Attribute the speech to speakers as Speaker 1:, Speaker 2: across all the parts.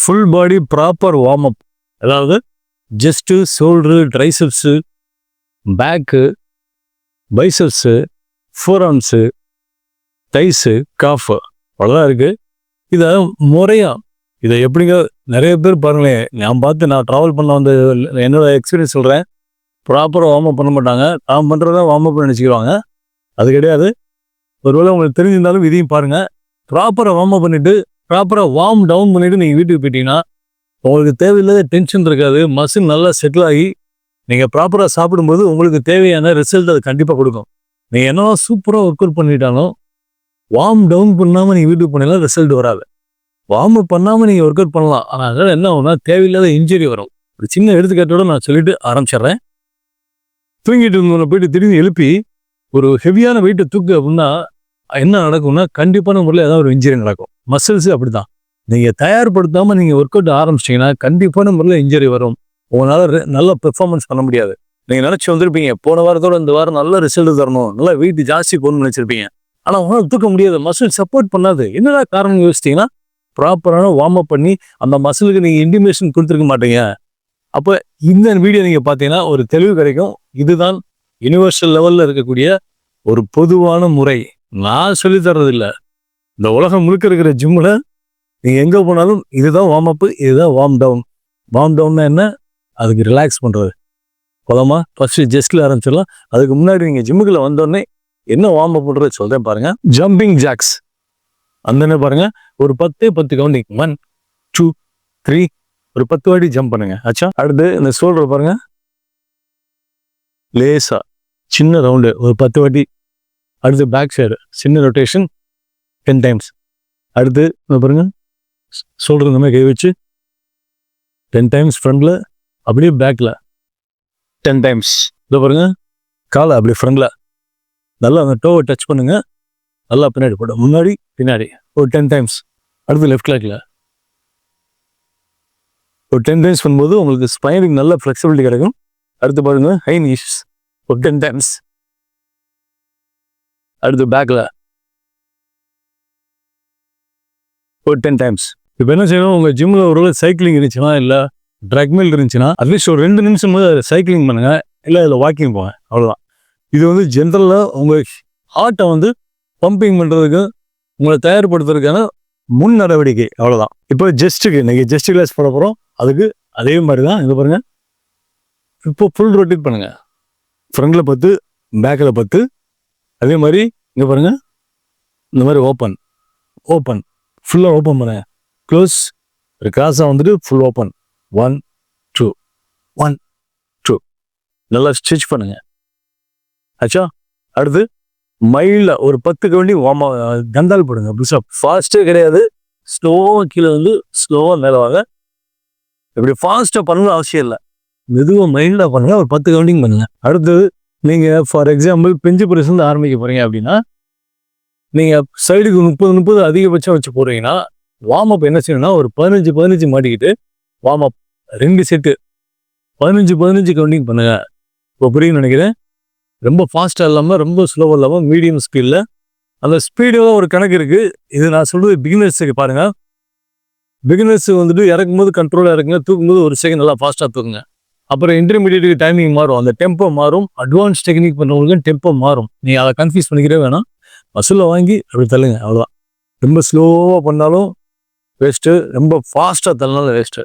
Speaker 1: Full body proper warm up அதாவது just shoulder triceps back biceps forearms thighs calf அவ்வளோதான் இருக்குது இதை முறையாக இதை எப்படிங்க நிறைய பேர் பாருங்களேன் நான் பார்த்து நான் ட்ராவல் பண்ண வந்த என்னோட எக்ஸ்பீரியன்ஸ் சொல்கிறேன் ப்ராப்பராக வார்ம் அப் பண்ண மாட்டாங்க. தான் பண்ணுறத வார்ம் அப் நினச்சிக்குவாங்க. அது கிடையாது. ஒருவேளை உங்களுக்கு தெரிஞ்சிருந்தாலும் இதையும் பாருங்கள் ப்ராப்பராக வார்ம் அப் பண்ணிவிட்டு ப்ராப்பராக வார்ம் டவுன் பண்ணிவிட்டு நீங்கள் வீட்டுக்கு போயிட்டீங்கன்னா உங்களுக்கு தேவையில்லாத டென்ஷன் இருக்காது மசில் நல்லா செட்டில் ஆகி நீங்கள் ப்ராப்பராக சாப்பிடும்போது உங்களுக்கு தேவையான ரிசல்ட் அது கண்டிப்பாக கொடுக்கும். நீங்கள் என்னவோ சூப்பராக ஒர்க் அவுட் பண்ணிட்டாலும் வார்ம் டவுன் பண்ணாமல் நீங்கள் வீட்டுக்கு போனீங்கன்னா ரிசல்ட் வராது. வார்ம் அப் பண்ணாமல் நீங்கள் ஒர்க் அவுட் பண்ணலாம். ஆனால் அதனால் என்ன ஆகும்னா தேவையில்லாத இன்ஜுரி வரும். ஒரு சின்ன எடுத்துக்காட்டோட நான் சொல்லிட்டு ஆரம்பிச்சிடுறேன். தூங்கிட்டு இருந்தவனை போயிட்டு திரும்பி எழுப்பி ஒரு ஹெவியான வெயிட்டை தூக்கு அப்படின்னா என்ன நடக்கும்னா கண்டிப்பான முறையில் ஏதாவது ஒரு இன்ஜுரி நடக்கும். மசில்ஸ் அப்படிதான். நீங்கள் தயார்படுத்தாமல் நீங்கள் ஒர்க் அவுட் ஆரம்பிச்சிட்டிங்கன்னா கண்டிப்பான முறையில் இன்ஜுரி வரும். உங்களால் நல்ல பெர்ஃபார்மன்ஸ் பண்ண முடியாது. நீங்கள் நினச்சி வந்திருப்பீங்க போன வாரத்தோட இந்த வாரம் நல்ல ரிசல்ட் தரணும் நல்லா வெயிட் ஜாஸ்தி போகணும்னு நினச்சிருப்பீங்க. ஆனால் உங்களால் தூக்க முடியாது மசில் சப்போர்ட் பண்ணாது. என்னடா காரணம் யோசிச்சிங்கன்னா ப்ராப்பரான வார்ம் அப் பண்ணி அந்த மசிலுக்கு நீங்கள் இன்டிமேஷன் கொடுத்துருக்க மாட்டீங்க. அப்போ இந்த வீடியோ நீங்கள் பார்த்தீங்கன்னா ஒரு தெளிவு கிடைக்கும். இதுதான் யூனிவர்சல் லெவலில் இருக்கக்கூடிய ஒரு பொதுவான முறை. நான் சொல்லித்தர்றதில்ல இந்த உலகம் முழுக்க இருக்கிற ஜிம்மில் நீங்கள் எங்கே போனாலும் இதுதான் வார்ம் அப்பு இதுதான் வார்ம் டவுன் வார்ம் டவுன்னா என்ன? அதுக்கு ரிலாக்ஸ் பண்ணுறது போலாமா? ஃபஸ்ட்டு ஜெஸ்டில் ஆரம்பிச்சிடலாம். அதுக்கு முன்னாடி நீங்கள் ஜிம்முக்குள்ள வந்தோடனே என்ன வார்ம் அப் பண்ணுறது சொல்கிறேன் பாருங்கள் ஜம்பிங் ஜாக்ஸ் அந்த பாருங்கள் ஒரு பத்து பத்து கவுண்டிங் ஒன் டூ த்ரீ ஒரு பத்து வாட்டி ஜம்ப் பண்ணுங்க. ஆச்சா? அடுத்து இந்த ஷோல்டர் பாருங்கள் லேசாக சின்ன ரவுண்டு ஒரு பத்து வாட்டி அடுத்து பேக் சைடு சின்ன ரொட்டேஷன் டென் டைம்ஸ் அடுத்து பாருங்க ஷோல்டர் இந்த மாதிரி கை வச்சு டென் டைம்ஸ் ஃப்ரண்ட்ல அப்படியே பேக்ல டென் டைம்ஸ் இதை பாருங்க காலை அப்படியே ஃப்ரண்ட்ல நல்லா அந்த டோவை டச் பண்ணுங்க. நல்லா பின்னாடி போட. முன்னாடி பின்னாடி. ஒரு டென் டைம்ஸ் அடுத்து லெஃப்ட் லேக்ல ஒரு டென் டைம்ஸ் பண்ணும்போது உங்களுக்கு ஸ்பைனுக்கு நல்ல ஃப்ளெக்சிபிலிட்டி கிடைக்கும். அடுத்து பாருங்க ஹை நீஸ் ஒரு டென் டைம்ஸ் அடுத்து பேக்கில் ஒரு டென் டைம்ஸ் இப்போ என்ன செய்யணும்? உங்கள் ஜிம்மில் ஒரு சைக்கிளிங் இருந்துச்சுன்னா இல்லை ட்ரக்மில் இருந்துச்சுன்னா அட்லீஸ்ட் ஒரு ரெண்டு நிமிஷம் சைக்கிளிங் பண்ணுங்க. இல்லை இதில் வாக்கிங் போங்க. அவ்வளோதான் இது வந்து ஜென்ரலாக உங்கள் ஹார்ட்டை வந்து பம்பிங் பண்ணுறதுக்கு உங்களை தயார்படுத்துறதுக்கான முன் நடவடிக்கை. அவ்வளோதான் இப்போ ஜஸ்ட்டுக்கு இன்றைக்கி ஜஸ்ட் கிளாஸ் போட போகிறோம் அதுக்கு அதே மாதிரி தான் இது பாருங்கள் இப்போ ஃபுல் ரொட்டேட் பண்ணுங்கள் ஃப்ரண்டில் பத்து பேக்கில் பத்து அதே மாதிரி இங்கே பாருங்கள் இந்த மாதிரி ஓப்பன் ஓப்பன் ஃபுல்லாக ஓப்பன் பண்ணுங்கள் க்ளோஸ் ஒரு கிராஸாக வந்துட்டு full open one two one two நல்லா ஸ்டிச் பண்ணுங்கள் ஆச்சா? அடுத்து மைல்டாக ஒரு பத்து கவண்டி வாமா கந்தால் போடுங்க. புதுசாக ஃபாஸ்ட்டே கிடையாது. ஸ்லோவாக கீழே வந்து ஸ்லோவாக மேலே வாங்க. இப்படி ஃபாஸ்ட்டாக பண்ணணும் அவசியம் இல்லை. மெதுவாக மைல்டாக பண்ணுங்கள் ஒரு பத்து கவுண்டிங் பண்ணுங்கள் அடுத்தது நீங்கள் ஃபார் எக்ஸாம்பிள் பெஞ்சு பிரஸ் ஆரம்பிக்க போகிறீங்க அப்படின்னா நீங்கள் சைடுக்கு முப்பது முப்பது அதிகபட்சம் வச்சு போகிறீங்கன்னா வார்ம் அப் என்ன செய்யணும்னா ஒரு பதினஞ்சு பதினஞ்சு மாட்டிக்கிட்டு வார்ம் அப் ரெண்டு செட்டு பதினஞ்சு பதினஞ்சு கவுண்டிங் பண்ணுங்க. இப்போ புரியும்னு நினைக்கிறேன்? ரொம்ப ஃபாஸ்ட்டாக இல்லாமல் ரொம்ப ஸ்லோவாக இல்லாமல் மீடியம் ஸ்பீடில் அந்த ஸ்பீடோட ஒரு கணக்கு இருக்குது இது நான் சொல்கிறது பிகினர்ஸுக்கு பாருங்கள் பிகினர்ஸுக்கு வந்துட்டு இறக்கும்போது கண்ட்ரோலாக இறக்குங்க. தூக்கும்போது ஒரு செகண்ட் நல்லா ஃபாஸ்ட்டாக தூக்குங்க. அப்புறம் இன்டர்மீடியட்டுக்கு டைமிங் மாறும். அந்த டெம்போ மாறும். அட்வான்ஸ் டெக்னிக் பண்ணுறவங்களுக்கு டெம்போ மாறும். நீ அதை கன்ஃபியூஸ் பண்ணிக்கிறே வேணாம். மசிலில் வாங்கி அப்படி தள்ளுங்க. அவ்வளோதான் ரொம்ப ஸ்லோவாக பண்ணாலும் வேஸ்ட்டு ரொம்ப ஃபாஸ்ட்டாக தள்ளினாலும் வேஸ்ட்டு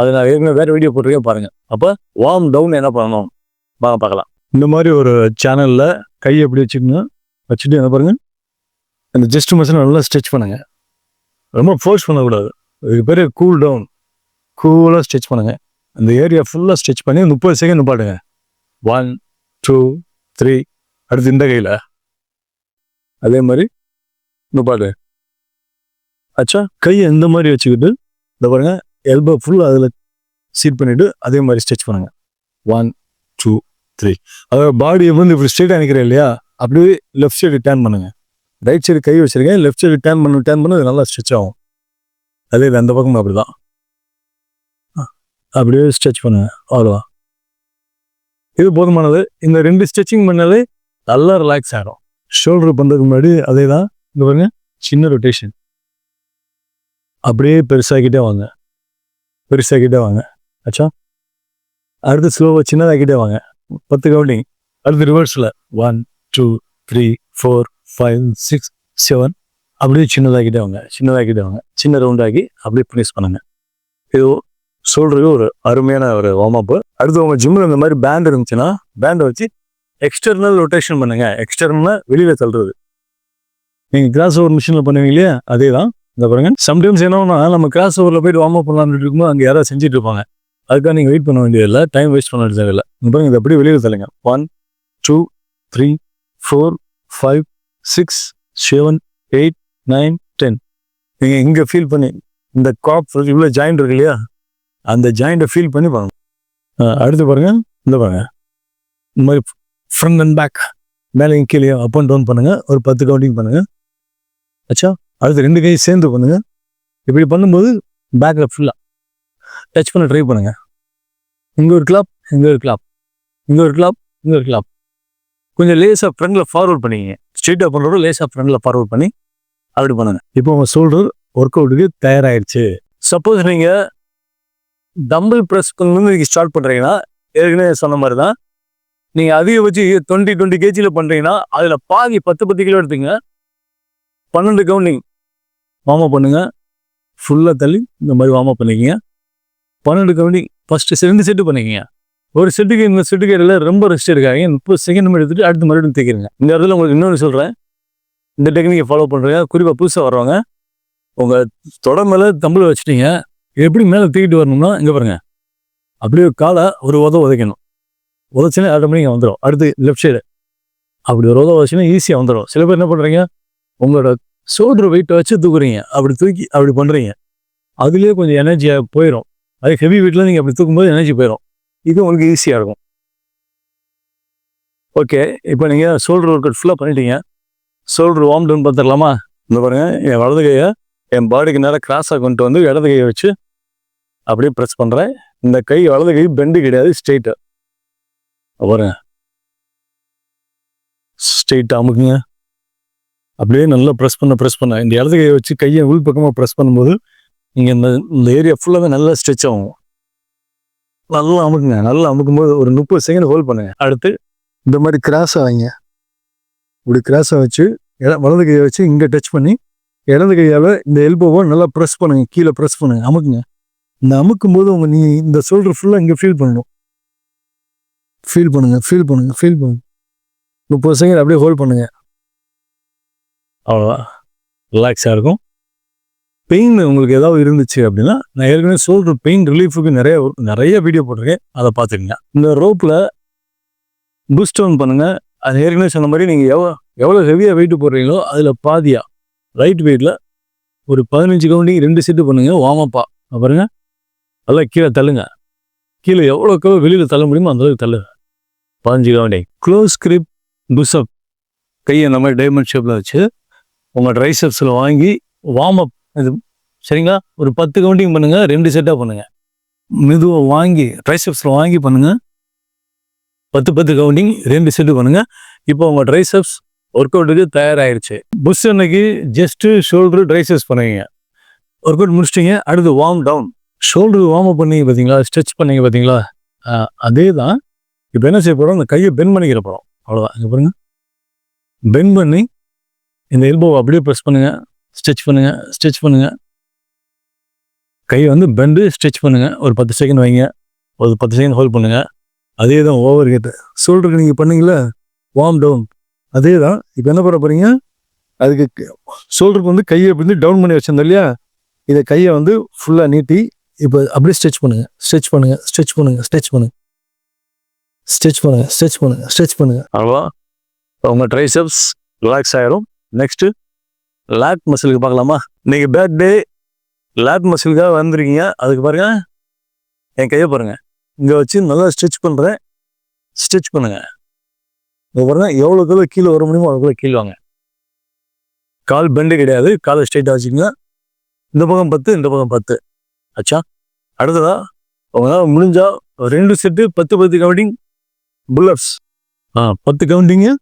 Speaker 1: அது நான் ஏற்கனவே வேறு வீடியோ போட்டிருக்கேன் பாருங்கள் அப்போ வார்ம் டவுன் என்ன பண்ணணும்? வாங்க பார்க்கலாம். இந்த மாதிரி ஒரு சேனலில் கையை எப்படி வச்சுக்கணும்? வச்சுட்டு என்ன பாருங்கள் அந்த ஜஸ்ட் மசில் நல்லா ஸ்ட்ரெச் பண்ணுங்கள் ரொம்ப ஃபோர்ஸ் பண்ணக்கூடாது. இது பேர் கூல் டவுன் கூலாக ஸ்ட்ரெச் பண்ணுங்கள் அந்த ஏரியா ஃபுல்லாக ஸ்டிச் பண்ணி முப்பது செகண்ட் நிப்பாட்டுங்க. ஒன் டூ த்ரீ அடுத்து இந்த கையில். அதே மாதிரி நிப்பாடு ஆச்சா கையை இந்த மாதிரி வச்சுக்கிட்டு இந்த பாருங்க எல்போ ஃபுல்லாக அதில் சீட் பண்ணிவிட்டு அதே மாதிரி ஸ்டிச் பண்ணுங்க. ஒன் டூ த்ரீ அதோட பாடியை வந்து இப்படி ஸ்ட்ரெயிட்டாக நிற்கிறேன் இல்லையா? அப்படியே லெஃப்ட் சைடு டேர்ன் பண்ணுங்க. ரைட் சைடு கை வச்சுருக்கேன் லெஃப்ட் சைடு டேர்ன் பண்ணு டேர்ன் பண்ண அது நல்லா ஸ்ட்ரிச் ஆகும். அதே இது அந்த பக்கமும் அப்படிதான். அப்படியே ஸ்ட்ரெச் பண்ணுவேன். அவ்வளோதான் இது போதுமானது. இந்த ரெண்டு ஸ்ட்ரெச்சிங் பண்ணாலே நல்லா ரிலாக்ஸ் ஆகிடும் ஷோல்டர் பண்ணுறதுக்கு முன்னாடி அதே தான் இந்த பாருங்க சின்ன ரொட்டேஷன் அப்படியே பெருசாகிட்டே வாங்க. பெருசாக்கிட்டே வாங்க. ஆச்சா அடுத்து ஸ்லோவாக சின்னதாக்கிட்டே வாங்க. பத்து கவுண்டிங் அடுத்து ரிவர்ஸில் one two three four five six seven அப்படியே சின்னதாகிட்டே வாங்க. சின்னதாகிட்டே வாங்க. சின்ன ரவுண்டாகி அப்படியே ஃபினிஷ் பண்ணுங்க. இது சொல்றது ஒரு அருமையான ஒரு வார்ம்அப்பு அடுத்து உங்கள் ஜிம்மில் இந்த மாதிரி பேண்ட் இருந்துச்சுன்னா பேண்டை வச்சு எக்ஸ்டர்னல் ரொட்டேஷன் பண்ணுங்க. எக்ஸ்டர்னல் வெளியில் தள்ளுறது. நீங்கள் கிராஸ் ஓவர் மிஷினில் பண்ணுவீங்க இல்லையா? அதே தான் இந்த பாருங்க சம்டைம்ஸ் என்னன்னா நம்ம கிராஸ் ஓவரில் போயிட்டு வார்ம் அப் பண்ணலாம்னு இருக்கும்போது அங்கே யாராவது செஞ்சுட்டு இருப்பாங்க. அதுக்காக நீங்கள் வெயிட் பண்ண வேண்டியதில்லை டைம் வேஸ்ட் பண்ண வேண்டியதில்லை இந்த பாருங்க இதை அப்படியே வெளியில் தள்ளுங்க. One two three four five six seven eight nine ten நீங்கள் இங்கே ஃபீல் பண்ணி இந்த காப் இவ்வளோ ஜாயிண்ட் இருக்கு இல்லையா? அந்த ஜாயிண்ட்டை ஃபீல் பண்ணி பண்ணணும் அடுத்து பாருங்கள் இந்த பாருங்கள் இந்த மாதிரி ஃப்ரண்ட் அண்ட் பேக் மேலே கீழே அப் அண்ட் டவுன் பண்ணுங்கள் ஒரு பத்து கவுண்டிங் பண்ணுங்கள் ஆச்சா அடுத்து ரெண்டு கையும் சேர்ந்து பண்ணுங்கள் இப்படி பண்ணும்போது பேக்கில் ஃபுல்லாக டச் பண்ண ட்ரை பண்ணுங்கள் இங்கே ஒரு கிளாப் இங்கே ஒரு கிளாப் இங்கே ஒரு கிளாப் இங்கே ஒரு கிளாப் கொஞ்சம் லேசாக ஃப்ரண்டில் ஃபார்வர்ட் பண்ணிங்க ஸ்ட்ரெயிட்டாக பண்ணுறோட லேசாக ஃப்ரண்டில் ஃபார்வர்ட் பண்ணி அப்படி பண்ணுங்க. இப்போ உங்கள் ஷோல்டர் ஒர்க் அவுட்டுக்கு தயாராகிடுச்சு சப்போஸ் நீங்கள் டம்பிள் ப்ரெஸ் பண்ணி நீங்கள் ஸ்டார்ட் பண்ணுறீங்கன்னா ஏற்கனவே சொன்ன மாதிரி தான் நீங்கள் அதிகபட்சம் வச்சு டுவெண்ட்டி டுவெண்ட்டி கேஜியில் பண்ணுறீங்கன்னா அதில் பாதி பத்து பத்து கிலோ எடுத்துங்க. பன்னெண்டு கவுண்டிங் வார்ம் அப் பண்ணுங்க. ஃபுல்லாக தள்ளி இந்த மாதிரி வார்ம் அப் பண்ணிக்கிங்க. பன்னெண்டு கவுண்டிங் ஃபஸ்ட்டு ரெண்டு செட்டு பண்ணிக்கிங்க. ஒரு செட்டுக்கு இந்த செட்டுக்கு இடையில ரொம்ப ரெஸ்ட் எடுக்காதீங்க. முப்பது செகண்ட் எடுத்துட்டு அடுத்து மறுபடியும் தேய்க்கிறீங்க இந்த இடத்துல உங்களுக்கு இன்னொன்று சொல்கிறேன் இந்த டெக்னிக்கை ஃபாலோ பண்ணுறீங்க குறிப்பாக புதுசாக வர்றவங்க உங்கள் தொட மேலே தம்பில் வச்சுட்டீங்க. எப்படி மேலே தூக்கிட்டு வரணும்னா இங்கே பாருங்க. அப்படியே காலை ஒரு உத உதைக்கணும். உதச்சுன்னா ஆட்டோமேட்டிக்காக வந்துடும் அடுத்து லெஃப்ட் சைடு அப்படி ஒரு உதவ உதச்சுன்னா ஈஸியாக வந்துடும் சில பேர் என்ன பண்ணுறீங்க உங்களோட ஷோல்டர் வெயிட்டை வச்சு தூக்குறீங்க. அப்படி தூக்கி அப்படி பண்ணுறீங்க அதுலேயே கொஞ்சம் எனர்ஜியாக போயிடும் அது ஹெவி வெயிட்டில் நீங்கள் அப்படி தூக்கும்போது எனர்ஜி போயிடும் இது உங்களுக்கு ஈஸியாக இருக்கும். ஓகே இப்போ நீங்கள் ஷோல்டர் ஒர்க் அவுட் ஃபுல்லாக பண்ணிட்டீங்க. ஷோல்டர் வார்ம் டவுன் பார்த்துடலாமா? இந்த பாருங்கள் என் வலது கையை என் பாடிக்கு நேராக கிராஸாக கொண்டு வந்து இடது கையை வச்சு அப்படியே ப்ரெஸ் பண்ணுறேன் இந்த கை வலது கை பெண்டு கிடையாது ஸ்ட்ரெயிட்டு பாருங்க. ஸ்ட்ரெயிட்டாக அமுக்குங்க. அப்படியே நல்லா ப்ரெஸ் பண்ண ப்ரெஸ் பண்ண. இந்த இடது கையை வச்சு கையை உள் பக்கமாக ப்ரெஸ் பண்ணும்போது நீங்கள் இந்த இந்த ஏரியா ஃபுல்லாகவே நல்லா ஸ்ட்ரெச் ஆகும். நல்லா அமுக்குங்க. நல்லா அமுக்கும்போது ஒரு முப்பது செகண்ட் ஹோல்ட் பண்ணுங்க. அடுத்து இந்த மாதிரி கிராஸாக வைங்க. இப்படி கிராஸாக வச்சு இட- வலது கையை வச்சு இங்கே டச் பண்ணி இடது கையால் இந்த எல்போவை நல்லா ப்ரெஸ் பண்ணுங்க. கீழே ப்ரெஸ் பண்ணுங்க. அமுக்குங்க. இந்த அமுக்கும் போது உங்க நீ இந்த ஷோல்டர் ஃபுல்லாக இங்கே ஃபீல் பண்ணணும். ஃபீல் பண்ணுங்க ஃபீல் பண்ணுங்க ஃபீல் பண்ணுங்க. முப்பது செகண்ட் அப்படியே ஹோல்ட் பண்ணுங்க. அவ்வளோதான் ரிலாக்ஸாக இருக்கும். பெயின் உங்களுக்கு ஏதாவது இருந்துச்சு அப்படின்னா நான் ஏற்கனவே ஷோல்டர் பெயின் ரிலீஃபுக்கு நிறைய நிறைய வீடியோ போட்டிருக்கேன். அதை பார்த்துக்கங்க. இந்த ரோப்பில் பூஸ்ட் டவுன் பண்ணுங்கள் அது ஏற்கனவே சொன்ன மாதிரி நீங்கள் எவ்வளோ எவ்வளோ ஹெவியாக வெயிட்டு போடுறீங்களோ அதில் பாதியாக ரைட் வெயிட்டில் ஒரு பதினஞ்சு கவுண்டிங் ரெண்டு செட்டு பண்ணுங்கள் வார்மப்பா பாருங்கள் நல்லா கீழே தள்ளுங்க. கீழே எவ்வளோக்கோ வெளியில் தள்ள முடியுமோ அந்த அளவுக்கு தள்ளுங்க. பதினஞ்சு கவுண்டிங் க்ளோஸ் கிரிப் புஷ்அப் கையை இந்த மாதிரி டைமண்ட் ஷேப்பில் வச்சு உங்கள் ட்ரைசப்ஸில் வாங்கி வார்ம் அப் இது சரிங்களா? ஒரு பத்து கவுண்டிங் பண்ணுங்கள் ரெண்டு செட்டாக பண்ணுங்கள் மெதுவாக வாங்கி ட்ரைசப்ஸில் வாங்கி பண்ணுங்கள் பத்து பத்து கவுண்டிங் ரெண்டு செட்டு பண்ணுங்கள் இப்போ உங்கள் ட்ரைசப்ஸ் ஒர்க் அவுட்டுக்கு தயாராகிருச்சு புஷ் அன்னைக்கு ஜஸ்ட்டு ஷோல்டரு ட்ரைசப்ஸ் பண்ணுவீங்க. ஒர்க் அவுட் முடிச்சிட்டிங்க அடுத்து warm down shoulder warm up பண்ணிங்க பார்த்தீங்களா? ஸ்ட்ரெச் பண்ணீங்க பார்த்தீங்களா? அதே தான் இப்போ என்ன செய்ய போகிறோம் அந்த கையை பென் பண்ணிக்கிற போகிறோம் அவ்வளோதான் இங்கே பாருங்கள் பென் பண்ணி இந்த எல்போவை அப்படியே ப்ரெஸ் பண்ணுங்கள் ஸ்ட்ரெச் பண்ணுங்கள் ஸ்ட்ரெச் பண்ணுங்கள் கையை வந்து பெண்டு ஸ்ட்ரெச் பண்ணுங்கள் ஒரு பத்து செகண்ட் வைங்க. ஒரு பத்து செகண்ட் ஹோல்ட் பண்ணுங்கள் அதே தான் ஓவர் ஹெட் ஷோல்டருக்கு நீங்கள் பண்ணீங்களா வார்ம் டவுன் அதே தான் இப்போ என்ன பண்ண போகிறீங்க அதுக்கு ஷோல்டருக்கு வந்து கையை வந்து டவுன் பண்ணி வச்சிருந்தோம் இல்லையா? இதை கையை வந்து ஃபுல்லாக நீட்டி இப்போ அப்படியே ஸ்ட்ரெச் பண்ணுங்க ஸ்ட்ரெச் பண்ணுங்க ஸ்ட்ரெச் பண்ணுங்க ஸ்ட்ரெச் பண்ணுங்க. ஸ்ட்ரெச் பண்ணுங்க ஸ்ட்ரெச் பண்ணுங்க ஸ்ட்ரெச் பண்ணுங்க. அவ்வளோ உங்கள் ட்ரைசப்ஸ் ரிலாக்ஸ் ஆயிரும். நெக்ஸ்ட்டு லேட் மசிலுக்கு பார்க்கலாமா? நீங்கள் பேட் டே லேட் மசிலுக்காக வந்திருக்கீங்க. அதுக்கு பாருங்க. என் கையை பாருங்க. இங்கே வச்சு நல்லா ஸ்ட்ரெச் பண்ணுறேன் ஸ்ட்ரெச் பண்ணுங்க. இங்கே பாருங்க எவ்வளோக்குள்ள கீழே வர முடியுமோ அவ்வளோக்குள்ள கீழே வாங்க. கால் பெண்டு கிடையாது. காலை ஸ்ட்ரைட்டாக வச்சுக்கோங்க. இந்த பக்கம் பத்து இந்த பக்கம் பத்து. ஆச்சா அடுத்ததா உங்களால் முடிஞ்சா ரெண்டு செட்டு பத்து பத்து கவுண்டிங் புல்லப்ஸ் ஆ பத்து கவுண்டிங்கு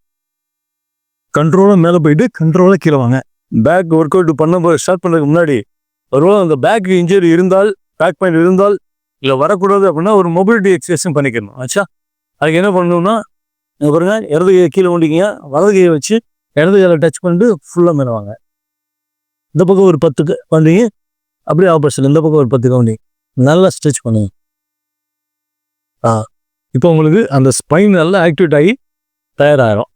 Speaker 1: கண்ட்ரோலாக மேலே போயிட்டு கண்ட்ரோலாக கீழே வாங்க. பேக் ஒர்க் அவுட் பண்ண ஸ்டார்ட் பண்ணுறதுக்கு முன்னாடி ஒருவேளை அந்த பேக் இன்ஜுரி இருந்தால் பேக் பாயிண்ட் இருந்தால் இல்லை வரக்கூடாது அப்படின்னா ஒரு மொபிலிட்டி எக்ஸசைஸும் பண்ணிக்கணும். ஆச்சா அதுக்கு என்ன பண்ணணும்னா இங்க பாருங்க இடது கையை கீழே கொண்டிங்க வலது கையை வச்சு இடது கையில் டச் பண்ணிட்டு ஃபுல்லாக மேலே வாங்க. இந்த பக்கம் ஒரு பத்து வந்தீங்க. அப்படியே ஆப்போசிட் இந்த பக்கம் ஒரு பத்து கவுனி. நல்லா ஸ்ட்ரெச் பண்ணுங்க. ஆ இப்போ உங்களுக்கு அந்த ஸ்பைன் நல்லா ஆக்டிவேட் ஆகி தயாராகிடும்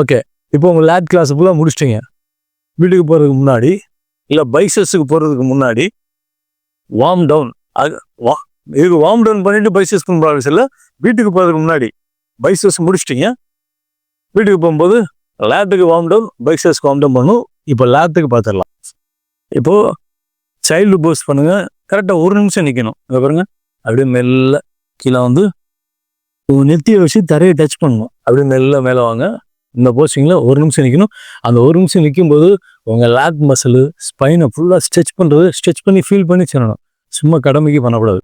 Speaker 1: ஓகே இப்போ உங்கள் லேட் கிளாஸ் ஃபுல்லாக முடிச்சிட்டிங்க. வீட்டுக்கு போகிறதுக்கு முன்னாடி இல்லை பைசஸுக்கு போகிறதுக்கு முன்னாடி வார்ம் டவுன் அது வா இதுக்கு வார்ம் டவுன் பண்ணிவிட்டு பைசஸ் பண்ணுற இல்லை வீட்டுக்கு போகிறதுக்கு முன்னாடி பைசஸ் முடிச்சிட்டிங்க. வீட்டுக்கு போகும்போது லேட்டுக்கு வார்ம் டவுன் பைசஸ்க்கு வார்ம் டவுன் பண்ணும். இப்போ லேத்துக்கு பார்த்துடலாம் இப்போது சைல்டு போஸ் பண்ணுங்கள் கரெக்டாக ஒரு நிமிஷம் நிற்கணும் இங்க பாருங்கள் அப்படியே மெல்ல கீழே வந்து உங்க நெத்தியை வச்சு தரையை டச் பண்ணணும். அப்படியே மெல்ல மேலே வாங்க. இந்த போஸ்டிங்கில் ஒரு நிமிஷம் நிற்கணும் அந்த ஒரு நிமிஷம் நிற்கும்போது உங்கள் லேக் மசில் ஸ்பைனை ஃபுல்லாக ஸ்ட்ரெச் பண்ணுறது ஸ்ட்ரெச் பண்ணி ஃபீல் பண்ணி செய்யணும் சும்மா கடமைக்கு பண்ணக்கூடாது.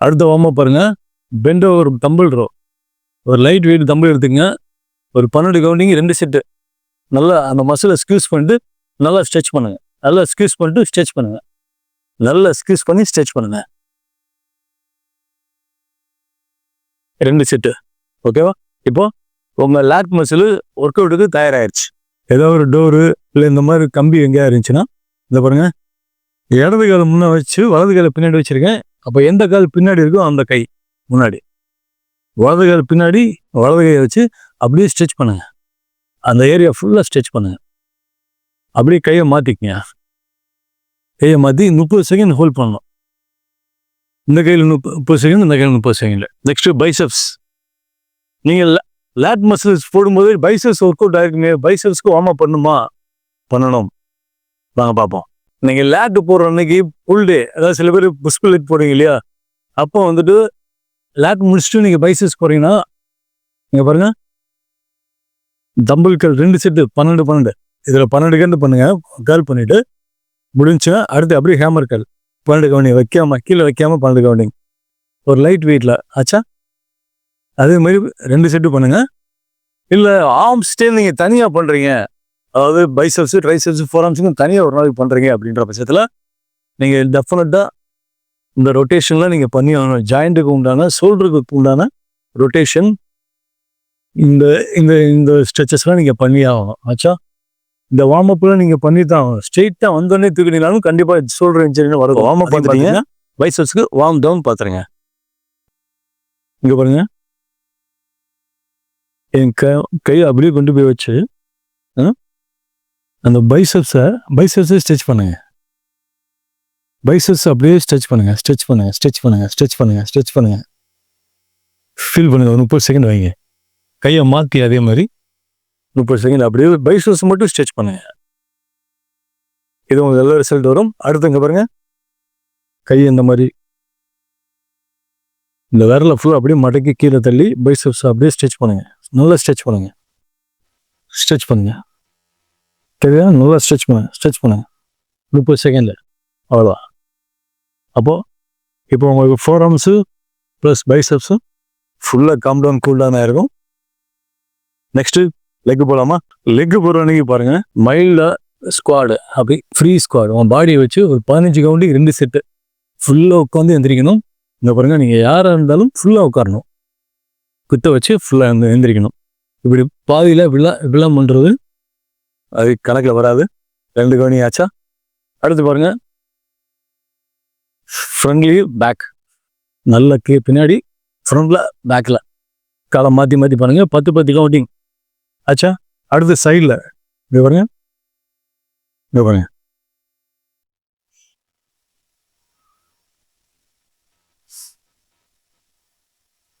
Speaker 1: அடுத்த வார்ம் பாருங்கள் பெண்டோ ஒரு தம்பிள் ரோ ஒரு லைட் வெயிட் தம்பிள் எடுத்துங்க ஒரு பன்னெண்டு கவுண்டிங் ரெண்டு செட்டு நல்லா அந்த மசிலை ஸ்க்யூஸ் பண்ணிட்டு நல்லா ஸ்ட்ரெச் பண்ணுங்கள் நல்லா ஸ்க்யூஸ் பண்ணிட்டு ஸ்ட்ரெச் பண்ணுங்கள் நல்லா ஸ்க்யூஸ் பண்ணி ஸ்டெச் பண்ணுங்க. ரெண்டு செட்டு ஓகேவா இப்போ உங்கள் லேக் மசில் ஒர்க் அவுட்டுக்கு தயாராயிருச்சு. ஏதோ ஒரு டோரு இல்லை இந்த மாதிரி கம்பி எங்கேயா இருந்துச்சுன்னா இந்த பாருங்க. இடது காலை முன்னே வச்சு வலது கால் பின்னாடி வச்சுருக்கேன். அப்போ எந்த கால் பின்னாடி இருக்கோ அந்த கை முன்னாடி. வலது கால் பின்னாடி வலது கையை வச்சு அப்படியே ஸ்ட்ரெச் பண்ணுங்கள் அந்த ஏரியா ஃபுல்லாக ஸ்ட்ரெச் பண்ணுங்கள் அப்படியே கையை மாற்றிக்கங்க கையை மாற்றி முப்பது செகண்ட் ஹோல்ட் பண்ணணும். இந்த கையில் முப்பது முப்பது செகண்ட் இந்த கையில் முப்பது செகண்டில் நெக்ஸ்ட்டு பைசப்ஸ் நீங்கள் லேட் மசில்ஸ் போடும்போது பைசப்ஸ் ஒர்க் அவுட் ஆகிருக்குங்க பைசப்ஸ்க்கு வார்ம் அப் பண்ணுமா? பண்ணணும். நாங்கள் பார்ப்போம் நீங்கள் லேட்டு போடுற அன்னைக்கு ஃபுல் டே அதாவது சில பேர் புஷ்பிளிட் போடுறீங்க இல்லையா? அப்போ வந்துட்டு லேட் முடிச்சுட்டு நீங்கள் பைசப்ஸ் போகிறீங்கன்னா நீங்கள் பாருங்கள் தம்பிள்கள் ரெண்டு செட்டு பன்னெண்டு பன்னெண்டு. இதில் பன்னெண்டு கண்டு பண்ணுங்கள் கேர்ள் பண்ணிவிட்டு முடிஞ்சுன்னா அடுத்து அப்படியே ஹேமர் கல் பன்னெண்டு கவுண்டிங் வைக்காம கீழே வைக்காம பன்னெண்டு கவுண்டிங் ஒரு லைட் வெயிட்டில் ஆச்சா? அதே மாதிரி ரெண்டு செட்டு பண்ணுங்க. இல்லை ஆர்ம் நீங்கள் தனியாக பண்ணுறீங்க அதாவது பைசப்ஸு ட்ரைசப்ஸு ஃபோர் ஆர்ம்ஸுக்கும் தனியாக ஒரு நாளைக்கு பண்ணுறீங்க அப்படின்ற பட்சத்தில் நீங்கள் டெஃபினட்டாக இந்த ரொட்டேஷனில் நீங்கள் பண்ணி ஆகணும். ஜாயிண்ட்டுக்கு உண்டான ஷோல்டருக்கு உண்டான ரொட்டேஷன் இந்த இந்த இந்த ஸ்ட்ரெச்சஸ்லாம் நீங்கள் பண்ணி ஆகணும். ஆச்சா? இந்த வார்ம் அப்லாம் நீங்கள் பண்ணி தான் ஆகணும் ஸ்ட்ரெயிட்டாக வந்தோடனே தூக்கினீங்கனாலும் கண்டிப்பாக ஷோல்டர் இன்ஜரின்னு வரும் வார்ம் அப் பார்த்துட்டீங்க. பைசப்ஸ்க்கு வார்ம் டவுன் பார்த்துருங்க. இங்கே பாருங்க. என் க கையை அப்படியே கொண்டு போய் வச்சு? அந்த பைசப்ஸை பைசப்ஸை ஸ்ட்ரெச் பண்ணுங்க. பைசப்ஸ் அப்படியே ஸ்ட்ரெச் பண்ணுங்க ஸ்ட்ரெச் பண்ணுங்க ஸ்ட்ரெச் பண்ணுங்க ஸ்ட்ரெச் பண்ணுங்க ஸ்ட்ரெச் பண்ணுங்க. ஃபீல் பண்ணுங்க. ஒரு முப்பது செகண்ட் வைங்க. கையை மாற்றி அதே மாதிரி. முப்பது செகண்ட் அப்படியே பைசப்ஸ் மட்டும் ஸ்ட்ரெச் பண்ணுங்க. இது உங்களுக்கு நல்ல ரிசல்ட் வரும். அடுத்துங்க பாருங்க. கை இந்த மாதிரி. இந்த விரலை ஃபுல்லாக அப்படியே மடக்கி கீழே தள்ளி பைசப்ஸ் அப்படியே ஸ்ட்ரெச் பண்ணுங்க. நல்லா ஸ்ட்ரெச் பண்ணுங்க. ஸ்ட்ரெச் பண்ணுங்க. தெரியா நல்லா ஸ்ட்ரெச் பண்ணுங்க. ஸ்ட்ரெச் பண்ணுங்க. முப்பது செகண்டில் அவ்வளோதான் அப்போது இப்போ உங்களுக்கு ஃபோர் ஆர்ம்ஸு ப்ளஸ் பைசப்ஸு ஃபுல்லாக calm down cool down next leg போகலாமா லெக் போகிற அன்னைக்கு பாருங்க மைல்டாக ஸ்குவாடு அப்படி ஃப்ரீ ஸ்குவாடு உன் பாடியை வச்சு ஒரு பதினஞ்சு கவுண்டி ரெண்டு செட்டு ஃபுல்லாக உட்காந்து எந்திரிக்கணும். இங்கே பாருங்க நீங்கள் யாராக இருந்தாலும் ஃபுல்லாக உட்காரணும். குத்த வச்சு ஃபுல்லாக வந்து எந்திரிக்கணும். இப்படி பாதியில் விழா விழம் பண்ணுறது அது கணக்கில் வராது. ரெண்டு கவனி ஆச்சா? அடுத்து பாருங்க. ஃப்ரண்ட்லி பேக் நல்ல கீ பின்னாடி ஃப்ரண்ட்ல பேக்கில் காலை மாற்றி மாற்றி பாருங்கள் பத்து பத்து கவுண்டிங் ஆச்சா அடுத்து சைடில் இப்படி பாருங்க. இங்கே பாருங்க.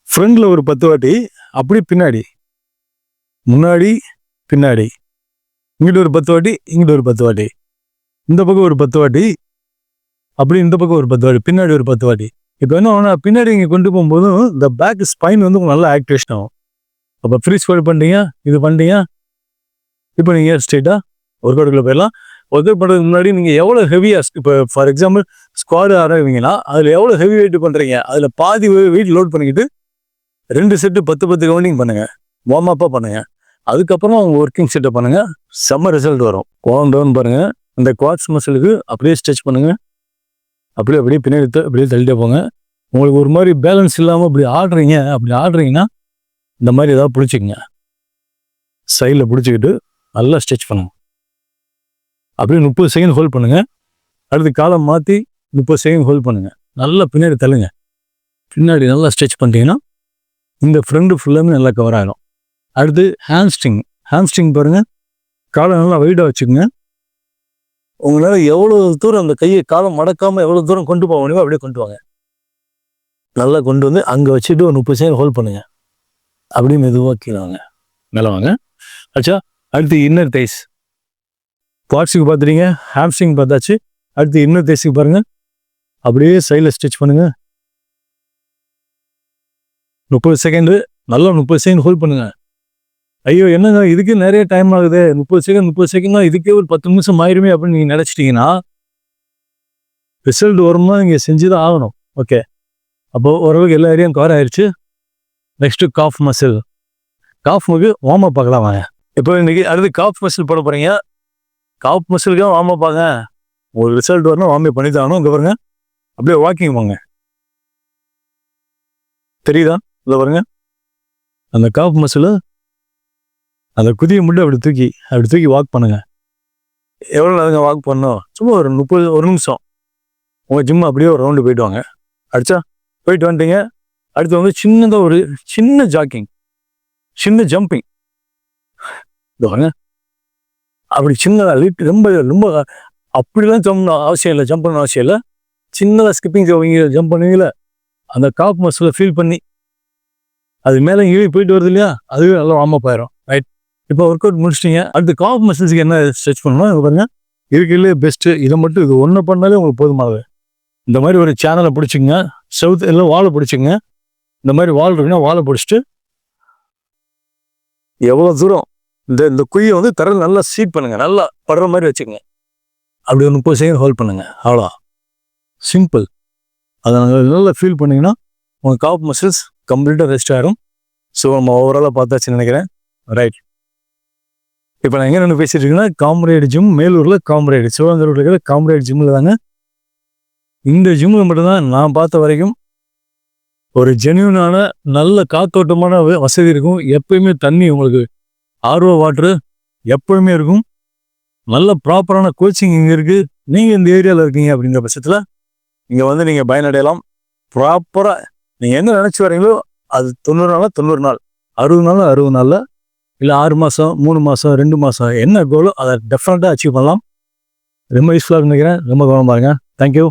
Speaker 1: ஃப்ரண்டில் ஒரு பத்து வாட்டி அப்படி பின்னாடி. முன்னாடி பின்னாடி. இங்கிட்டு ஒரு பத்து வாட்டி இங்கிட்டு ஒரு பத்து வாட்டி. இந்த பக்கம் ஒரு பத்து வாட்டி அப்படி இந்த பக்கம் ஒரு பத்து வாட்டி பின்னாடி ஒரு பத்து வாட்டி. இப்போ என்ன ஆனால் பின்னாடி இங்கே கொண்டு போகும்போதும் இந்த பேக் ஸ்பைன் வந்து உங்களுக்கு நல்லா ஆக்டிவேஷன் ஆகும். அப்போ ஃப்ரீ ஸ்கொயர் பண்ணிட்டீங்க இது பண்ணிட்டீங்க. இப்போ நீங்கள் ஸ்ட்ரெயிட்டாக ஒர்க் அவுட்டுக்குள்ள போயிடலாம். ஒர்க் அவுட் பண்ணுறதுக்கு முன்னாடி நீங்கள் எவ்வளோ ஹெவியாக இப்போ ஃபார் எக்ஸாம்பிள் ஸ்குவாடு ஆரம்பிங்கன்னா அதில் எவ்வளோ ஹெவி வெயிட் பண்ணுறீங்க அதில் பாதி வெயிட் லோட் பண்ணிக்கிட்டு ரெண்டு செட்டு பத்து பத்து கவுண்டிங் பண்ணுங்கள் வார்ம் அப்பாக பண்ணுங்கள் அதுக்கப்புறம் அவங்க ஒர்க்கிங் செட்டை பண்ணுங்கள் செம்ம ரிசல்ட் வரும். கோவம் டவுன் பாருங்கள் அந்த குவாட்ஸ் மசிலுக்கு அப்படியே ஸ்ட்ரெச் பண்ணுங்கள் அப்படியே அப்படியே பின்னாடி அப்படியே தள்ளிட்டே போங்க. உங்களுக்கு ஒரு மாதிரி பேலன்ஸ் இல்லாமல் அப்படி ஆடுறீங்க அப்படி ஆடுறீங்கன்னா இந்த மாதிரி ஏதாவது பிடிச்சிக்கங்க. சைடில் பிடிச்சிக்கிட்டு நல்லா ஸ்டிச் பண்ணுங்க. அப்படியே முப்பது செகண்ட் ஹோல்ட் பண்ணுங்கள் அடுத்து காலம் மாற்றி முப்பது செகண்ட் ஹோல்ட் பண்ணுங்கள் நல்லா பின்னாடி தள்ளுங்க. பின்னாடி நல்லா ஸ்ட்ரெச் பண்ணிட்டீங்கன்னா இந்த ஃப்ரண்ட்டு ஃபுல்லாமே நல்லா கவர் ஆகிடும் அடுத்து ஹேம்ஸ்ட்ரிங் ஹேம்ஸ்ட்ரிங் பாருங்கள் காலை நல்லா வைடாக வச்சுக்கோங்க. உங்களால் எவ்வளோ தூரம் அந்த கையை காலம் மடக்காமல் எவ்வளோ தூரம் கொண்டு போக முடியுமோ அப்படியே கொண்டு வாங்க. நல்லா கொண்டு வந்து அங்கே வச்சுட்டு ஒரு முப்பது செகண்ட் ஹோல்ட் பண்ணுங்கள் அப்படியே மெதுவாக கீழே வாங்க. மேலே வாங்க. ஆச்சா அடுத்து இன்னர் தைஸ் குவாட்ஸுக்கு பார்த்துட்டீங்க ஹாம்ஸ்டிங் பார்த்தாச்சு. அடுத்து இன்னர் தைஸுக்கு பாருங்கள் அப்படியே சைடில் ஸ்டிச் பண்ணுங்கள் முப்பது செகண்டு நல்லா முப்பது செகண்ட் ஹோல்ட் பண்ணுங்கள் ஐயோ என்னங்க இதுக்கு நிறைய டைம் ஆகுது. முப்பது செகண்ட் முப்பது செகண்ட்னா இதுக்கே ஒரு பத்து நிமிஷம் ஆயிருமே அப்படின்னு நீங்கள் நினச்சிட்டிங்கன்னா ரிசல்ட் வரும்னா நீங்கள் செஞ்சு தான் ஆகணும். ஓகே அப்போது ஓரளவுக்கு எல்லா ஏரியாவும் கவர் ஆயிடுச்சு நெக்ஸ்ட்டு காஃப் மசில் காஃப் முக்கு வார்ம் அப் பார்க்கலாம் வாங்க. இப்போ இன்னைக்கு அடுத்து காஃப் மசில் போட போகிறீங்க காஃப் மசிலுக்கு வார்ம் அப் ஒரு ரிசல்ட் வரணும் வார்ம் அப் பண்ணி தான் இங்கே பாருங்க. அப்படியே வாக்கிங் வாங்க. தெரியுதா? இதில் பாருங்க. அந்த காஃப் மசில் அந்த குதியை மட்டும் அப்படி தூக்கி அப்படி தூக்கி வாக் பண்ணுங்க. எவ்வளோ நேரங்க வாக் பண்ணோம் சும்மா ஒரு முப்பது ஒரு நிமிஷம். உங்கள் ஜிம் அப்படியே ஒரு ரவுண்டு போயிட்டு வாங்க. அடிச்சா? போயிட்டு வந்துட்டீங்க. அடுத்து வந்து சின்னதாக ஒரு சின்ன ஜாக்கிங் சின்ன ஜம்பிங் இது அப்படி சின்னதாக லிட் ரொம்ப ரொம்ப அப்படிலாம் ஜம்ப் அவசியம் இல்லை ஜம்ப் பண்ண அவசியம் இல்லை. சின்னதாக ஸ்கிப்பிங் ஜம்ப் பண்ணுவீங்கள. அந்த காப் மசில் ஃபீல் பண்ணி அது மேலே கீழே போயிட்டு வருது இல்லையா? அதுவே நல்லா வார்ம் அப் ஆயிரும் ரைட் இப்போ ஒர்க் அவுட் முடிச்சிட்டீங்க. அடுத்து காப் மசில்ஸுக்கு என்ன ஸ்ட்ரெச் பண்ணணும்? பாருங்கள் பாருங்க. இருக்கிறதுலே பெஸ்ட்டு இதை மட்டும் இது ஒன்று பண்ணாலே உங்களுக்கு போதுமானது. இந்த மாதிரி ஒரு சேனலை பிடிச்சிங்க செவுத்து இல்லை வாழை பிடிச்சிங்க இந்த மாதிரி வால் இருக்குன்னா வாழை பிடிச்சிட்டு எவ்வளோ தூரம் இந்த இந்த குழியை வந்து தரையில் நல்லா சீட் பண்ணுங்க. நல்லா படுற மாதிரி வச்சுக்கோங்க. அப்படி ஒரு முப்பது செகண்ட் ஹோல்ட் பண்ணுங்க. அவ்வளோ. சிம்பிள் அதை நல்லா ஃபீல் பண்ணிங்கன்னா உங்கள் காப் மசில்ஸ் கம்ப்ளீட்டாக ரெஸ்ட் ஆகிடும் ஸோ நம்ம ஓவராலாக பார்த்தாச்சுன்னு நினைக்கிறேன். ரைட் இப்போ நான் எங்கே நின்று பேசிட்டு இருக்கேன்னா காம்ரேட் ஜிம் மேலூரில் காம்ரேடு சிவகங்கரூரில் இருக்கிற காம்ரேட் ஜிம்மில் தாங்க. இந்த ஜிம்மில் மட்டும்தான் நான் பார்த்த வரைக்கும் ஒரு ஜென்யூனான நல்ல காத்தோட்டமான வசதி இருக்கும். எப்பயுமே தண்ணி உங்களுக்கு ஆர்வ வாட்ரு எப்பவுமே இருக்கும். நல்ல ப்ராப்பரான கோச்சிங் இங்கே இருக்குது நீங்கள் இந்த ஏரியாவில் இருக்கீங்க அப்படிங்கிற பட்சத்தில் இங்கே வந்து நீங்கள் பயனடையலாம். ப்ராப்பராக நீங்கள் என்ன நினச்சி வரீங்களோ அது தொண்ணூறு நாளாக தொண்ணூறு நாள். அறுபது நாள் அறுபது நாளில் இல்லை ஆறு மாதம் மூணு மாதம் ரெண்டு மாதம் என்ன கோலோ அதை டெஃபினட்டாக அச்சீவ் பண்ணலாம். ரொம்ப யூஸ்ஃபுல்லாக நினைக்கிறேன். ரொம்ப கவனமாக இருங்க. தேங்க்யூ